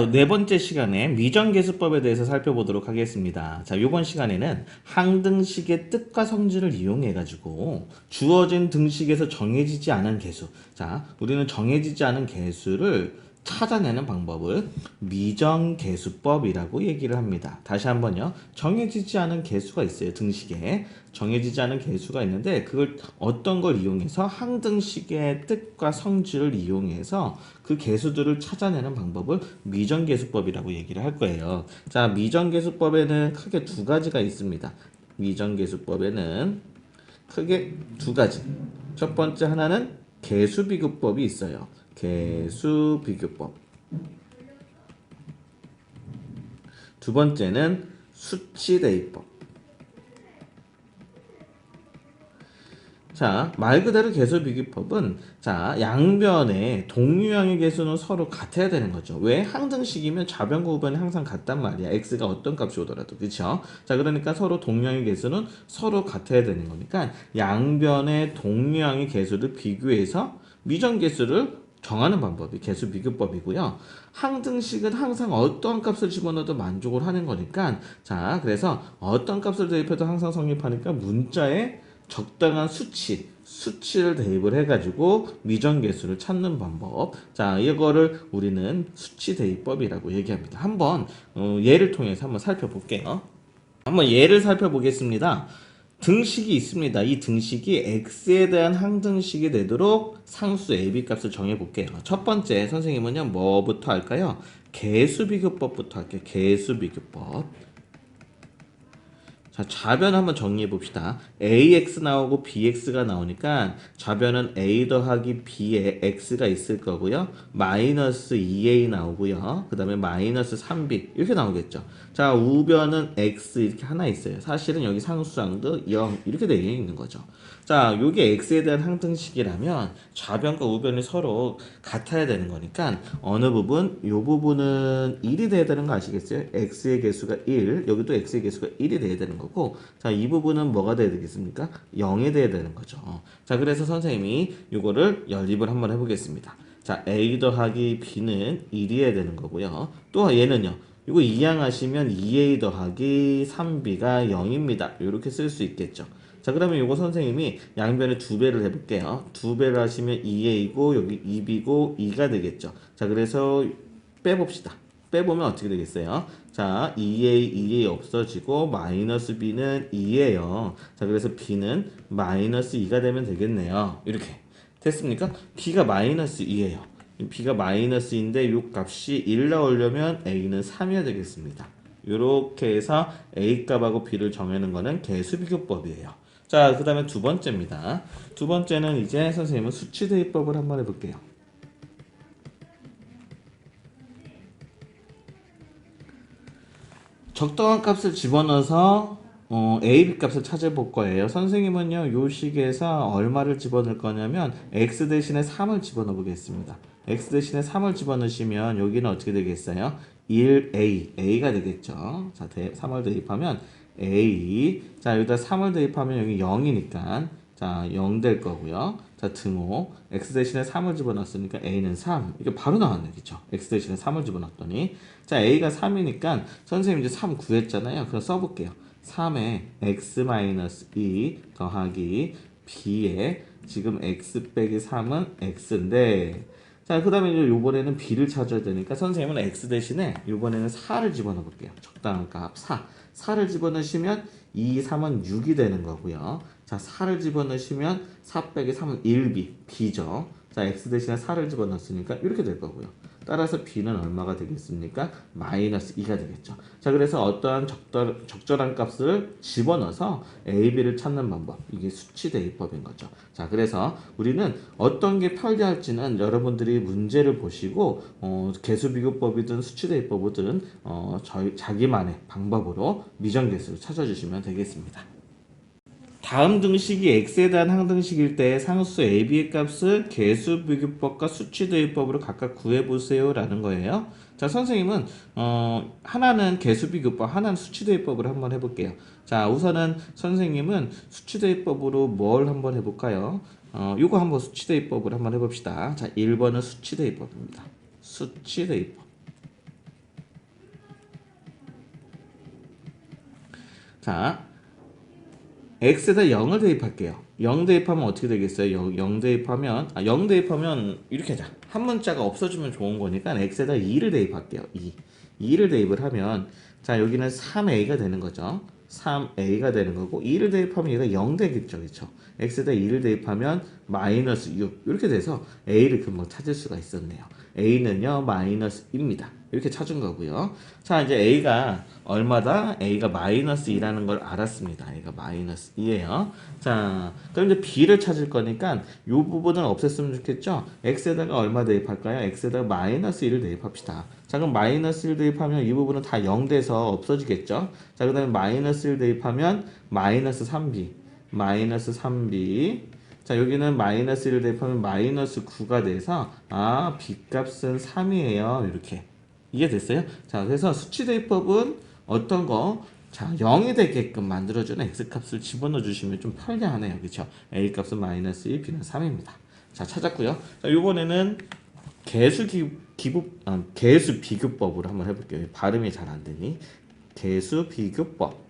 자, 네 번째 시간에 미정계수법에 대해서 살펴보도록 하겠습니다. 자, 이번 시간에는 항등식의 뜻과 성질을 이용해가지고 주어진 등식에서 정해지지 않은 개수. 자, 우리는 정해지지 않은 개수를 찾아내는 방법을 미정계수법이라고 얘기를 합니다. 다시 한번요. 정해지지 않은 개수가 있어요. 등식에. 정해지지 않은 개수가 있는데 그걸 어떤 걸 이용해서 항등식의 뜻과 성질을 이용해서 그 개수들을 찾아내는 방법을 미정계수법이라고 얘기를 할 거예요. 자, 미정계수법에는 크게 두 가지가 있습니다. 미정계수법에는 크게 두 가지. 첫 번째 하나는 개수비교법이 있어요. 개수 비교법. 두 번째는 수치 대입법. 자, 말 그대로 개수 비교법은 자, 양변의 동유형의 개수는 서로 같아야 되는 거죠. 왜? 항등식이면 좌변과 우변이 항상 같단 말이야. x가 어떤 값이 오더라도. 그렇죠? 자, 그러니까 서로 동유형의 개수는 서로 같아야 되는 거니까 양변의 동유형의 개수를 비교해서 미정개수를 정하는 방법이 개수 비교법이고요. 항등식은 항상 어떤 값을 집어넣어도 만족을 하는 거니까 자 그래서 어떤 값을 대입해도 항상 성립하니까 문자에 적당한 수치 수치를 대입을 해가지고 미정계수를 찾는 방법. 자, 이거를 우리는 수치 대입법이라고 얘기합니다. 한번 어, 예를 통해서 한번 살펴볼게요. 한번 예를 살펴보겠습니다. 등식이 있습니다. 이 등식이 x에 대한 항등식이 되도록 상수 ab 값을 정해 볼게요. 첫 번째 선생님은요. 뭐부터 할까요? 개수 비교법부터 할게요. 개수 비교법. 자, 좌변 한번 정리해 봅시다. ax 나오고 bx가 나오니까 좌변은 a 더하기 b에 x가 있을 거고요. 마이너스 2a 나오고요. 그 다음에 마이너스 3b 이렇게 나오겠죠. 자, 우변은 x 이렇게 하나 있어요. 사실은 여기 상수항도 0 이렇게 되어 있는 거죠. 자, 요게 x에 대한 항등식이라면 좌변과 우변이 서로 같아야 되는 거니까 어느 부분? 요 부분은 1이 돼야 되는 거 아시겠어요? x의 개수가 1, 여기도 x의 개수가 1이 돼야 되는 거고 자, 이 부분은 뭐가 돼야 되겠습니까? 0이 돼야 되는 거죠. 자, 그래서 선생님이 요거를 연립을 한번 해보겠습니다. 자, a 더하기 b는 1이어야 되는 거고요. 또 얘는요. 이거 이항하시면 2a 더하기 3b가 0입니다. 이렇게 쓸 수 있겠죠. 자 그러면 요거 선생님이 양변에 두 배를 해볼게요. 두 배를 하시면 2a이고 여기 2b고 2가 되겠죠. 자 그래서 빼봅시다. 빼보면 어떻게 되겠어요? 자 2a, 2a 없어지고 마이너스 b는 2예요. 자 그래서 b는 마이너스 2가 되면 되겠네요. 이렇게 됐습니까? b가 마이너스 2예요. b가 마이너스인데 요 값이 1 나오려면 a는 3이어야 되겠습니다. 이렇게 해서 a 값하고 b를 정하는 거는 개수비교법이에요. 자, 그 다음에 두 번째입니다. 두 번째는 이제 선생님은 수치 대입법을 한번 해볼게요. 적당한 값을 집어넣어서 어, A, B 값을 찾아볼 거예요. 선생님은요, 요 식에서 얼마를 집어넣을 거냐면, X 대신에 3을 집어넣어 보겠습니다. X 대신에 3을 집어넣으시면, 여기는 어떻게 되겠어요? 1A, A가 되겠죠. 자, 대, 3을 대입하면, A. 자, 여기다 3을 대입하면 여기 0이니까, 자, 0 될 거고요. 자, 등호. X 대신에 3을 집어넣었으니까 A는 3. 이게 바로 나왔네, 그쵸? X 대신에 3을 집어넣었더니. 자, A가 3이니까, 선생님 이제 3 구했잖아요. 그럼 써볼게요. 3에 x-2 더하기 b에 지금 x 빼기 3은 x인데 자, 그 다음에 이제 요번에는 b를 찾아야 되니까 선생님은 x 대신에 요번에는 4를 집어넣어 볼게요. 적당한 값 4. 4를 집어넣으시면 2, 3은 6이 되는 거고요. 자, 4를 집어넣으시면 4 빼기 3은 1b, b죠. 자, x 대신에 4를 집어넣었으니까 이렇게 될 거고요. 따라서 b는 얼마가 되겠습니까? 마이너스 2가 되겠죠. 자, 그래서 어떠한 적절, 적절한 값을 집어넣어서 a, b를 찾는 방법. 이게 수치 대입법인 거죠. 자, 그래서 우리는 어떤 게 편리할지는 여러분들이 문제를 보시고 어, 개수 비교법이든 수치 대입법이든 어, 저희 자기만의 방법으로 미정계수를 찾아주시면 되겠습니다. 다음 등식이 x에 대한 항등식일 때 상수 ab의 값을 개수 비교법과 수치 대입법으로 각각 구해보세요 라는 거예요. 자 선생님은 어, 하나는 개수 비교법 하나는 수치 대입법을 한번 해볼게요. 자 우선은 선생님은 수치 대입법으로 뭘 한번 해볼까요? 어, 요거 한번 수치 대입법을 한번 해봅시다. 자 1번은 수치 대입법입니다. 수치 대입법. 자 x에다 0을 대입할게요. 0 대입하면 어떻게 되겠어요? 0, 0 대입하면 아, 0 대입하면 이렇게 하자. 한 문자가 없어지면 좋은 거니까 x에다 2를 대입할게요. 2. 2를 대입을 하면 자, 여기는 3a가 되는 거죠. 3a가 되는 거고 2를 대입하면 얘가 0 되겠죠. 그렇죠? x에다 2를 대입하면 마이너스 6 이렇게 돼서 a를 금방 찾을 수가 있었네요. A는요 마이너스입니다. 이렇게 찾은 거고요. 자 이제 a가 얼마다? a가 마이너스 2라는 걸 알았습니다. a가 마이너스 2예요. 자 그럼 이제 b를 찾을 거니까 이 부분은 없앴으면 좋겠죠. x에다가 얼마 대입할까요? x에다가 마이너스 1을 대입합시다. 자 그럼 마이너스 1 대입하면 이 부분은 다 0 돼서 없어지겠죠. 자 그 다음에 마이너스 1 대입하면 마이너스 3b 마이너스 3b 자 여기는 마이너스 1을 대입하면 마이너스 9가 돼서 아 b값은 3이에요. 이렇게. 이해됐어요? 자 그래서 수치 대입법은 어떤 거? 자 0이 되게끔 만들어주는 x값을 집어넣어 주시면 좀 편리하네요. 그쵸? a값은 마이너스 1 b는 3입니다. 자 찾았고요. 자 이번에는 개수 기, 기부 아, 개수 비교법으로 한번 해볼게요. 발음이 잘 안 되니. 개수 비교법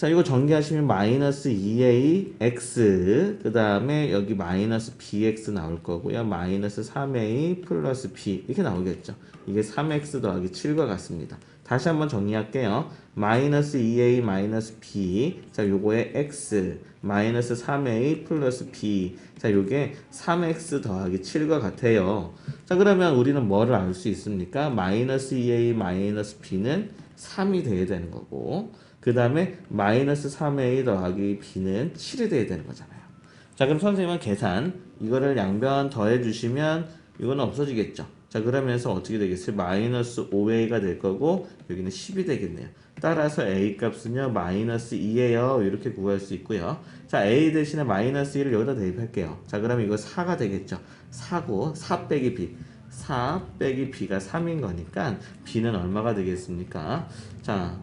자 이거 전개하시면 마이너스 2a x 그 다음에 여기 마이너스 bx 나올 거고요. 마이너스 3a 플러스 b. 이렇게 나오겠죠. 이게 3x 더하기 7과 같습니다. 다시 한번 정리할게요. 마이너스 2a 마이너스 b. 자 요거에 x 마이너스 3a 플러스 b. 자 요게 3x 더하기 7과 같아요. 자 그러면 우리는 뭐를 알 수 있습니까? 마이너스 2a 마이너스 b는 3이 돼야 되는 거고 그 다음에 마이너스 3a 더하기 b는 7이 돼야 되는 거잖아요. 자 그럼 선생님은 계산 이거를 양변 더해 주시면 이거는 없어지겠죠. 자 그러면서 어떻게 되겠어요? 마이너스 5a가 될 거고 여기는 10이 되겠네요. 따라서 a 값은요 마이너스 2예요. 이렇게 구할 수 있고요. 자 a 대신에 마이너스 1을 여기다 대입할게요. 자 그러면 이거 4가 되겠죠. 4고 4 빼기 b 4 빼기 b가 3인 거니까 b는 얼마가 되겠습니까? 자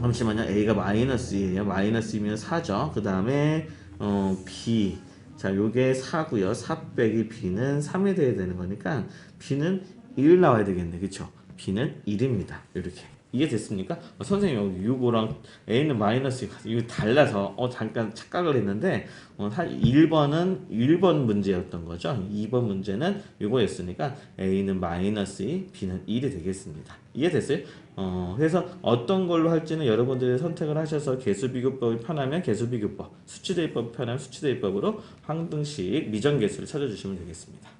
잠시만요. A가 마이너스예요. 마이너스이면 4죠. 그 다음에 어, B 자 요게 4고요. 4 빼기 B는 3이 돼야 되는 거니까 B는 1 나와야 되겠네. 그쵸? B는 1입니다. 이렇게 이해됐습니까? 어, 선생님 여기 6호랑 A는 마이너스 이거 달라서 어 잠깐 착각을 했는데 어, 한 1번은 1번 문제였던 거죠. 2번 문제는 이거였으니까 A는 마이너스 2, B는 1이 되겠습니다. 이해됐어요? 어, 그래서 어떤 걸로 할지는 여러분들이 선택을 하셔서 개수비교법이 편하면 개수비교법, 수치대입법이 편하면 수치대입법으로 항등식 미정계수를 찾아주시면 되겠습니다.